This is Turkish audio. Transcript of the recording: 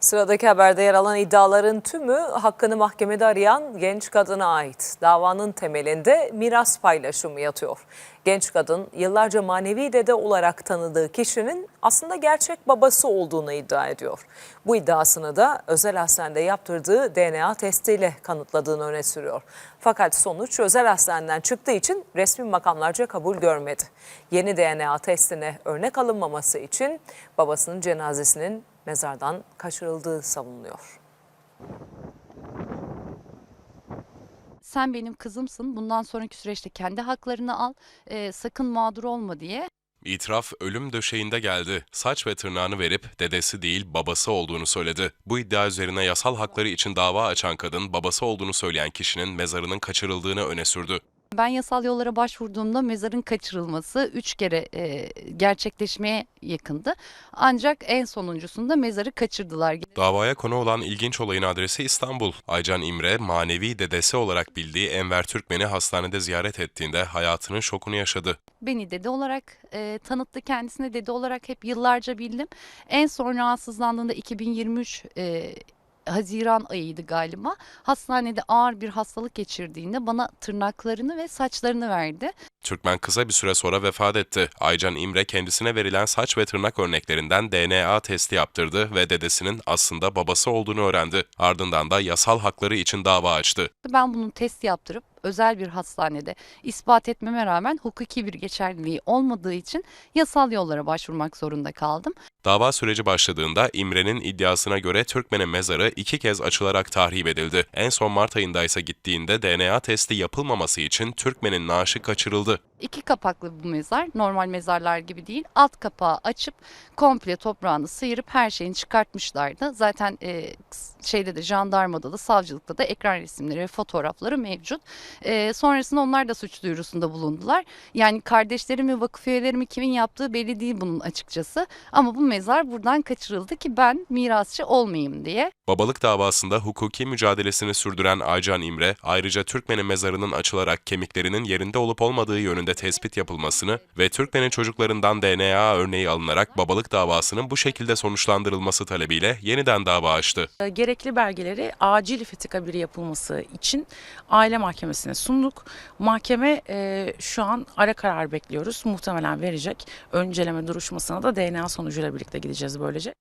Sıradaki haberde yer alan iddiaların tümü hakkını mahkemede arayan genç kadına ait. Davanın temelinde miras paylaşımı yatıyor. Genç kadın yıllarca manevi dede olarak tanıdığı kişinin aslında gerçek babası olduğunu iddia ediyor. Bu iddiasını da özel hastanede yaptırdığı DNA testiyle kanıtladığını öne sürüyor. Fakat sonuç özel hastaneden çıktığı için resmi makamlarca kabul görmedi. Yeni DNA testine örnek alınmaması için babasının cenazesinin mezardan kaçırıldığı savunuluyor. sen benim kızımsın. Bundan sonraki süreçte kendi haklarını al. e, sakın mağdur olma diye. İtiraf ölüm döşeğinde geldi. Saç ve tırnağını verip dedesi değil babası olduğunu söyledi. Bu iddia üzerine yasal hakları için dava açan kadın babası olduğunu söyleyen kişinin mezarının kaçırıldığını öne sürdü. Ben yasal yollara başvurduğumda mezarın kaçırılması üç kere e, gerçekleşmeye yakındı. Ancak en sonuncusunda mezarı kaçırdılar. Davaya konu olan ilginç olayın adresi İstanbul. Aycan İmre, manevi dedesi olarak bildiği Enver Türkmen'i hastanede ziyaret ettiğinde hayatının şokunu yaşadı. Beni dede olarak e, tanıttı kendisine dede olarak hep yıllarca bildim. En son rahatsızlandığında 2023 e, Haziran ayıydı galiba. Hastanede ağır bir hastalık geçirdiğinde bana tırnaklarını ve saçlarını verdi. Türkmen kısa bir süre sonra vefat etti. Aycan İmre kendisine verilen saç ve tırnak örneklerinden DNA testi yaptırdı ve dedesinin aslında babası olduğunu öğrendi. Ardından da yasal hakları için dava açtı. Ben bunun test yaptırıp özel bir hastanede ispat etmeme rağmen hukuki bir geçerliliği olmadığı için yasal yollara başvurmak zorunda kaldım. Dava süreci başladığında İmre'nin iddiasına göre Türkmen'in mezarı iki kez açılarak tahrip edildi. En son Mart ayında ise gittiğinde DNA testi yapılmaması için Türkmen'in naaşı kaçırıldı. İki kapaklı bu mezar normal mezarlar gibi değil. Alt kapağı açıp komple toprağını sıyırıp her şeyini çıkartmışlardı. Zaten e, şeyde de jandarmada da savcılıkta da ekran resimleri ve fotoğrafları mevcut. E, sonrasında onlar da suç duyurusunda bulundular. Yani kardeşlerim ve vakıf üyelerimi kimin yaptığı belli değil bunun açıkçası. Ama bu mezar buradan kaçırıldı ki ben mirasçı olmayayım diye. Babalık davasında hukuki mücadelesini sürdüren Aycan İmre, ayrıca Türkmen'in mezarının açılarak kemiklerinin yerinde olup olmadığı yönünde tespit yapılmasını ve Türkmen'in çocuklarından DNA örneği alınarak babalık davasının bu şekilde sonuçlandırılması talebiyle yeniden dava açtı. E, gerekli belgeleri acil fethi kabiri yapılması için aile mahkemesine sunduk. Mahkeme e, şu an ara karar bekliyoruz. Muhtemelen verecek. Önceleme duruşmasına da DNA sonucuyla birlikte gideceğiz böylece.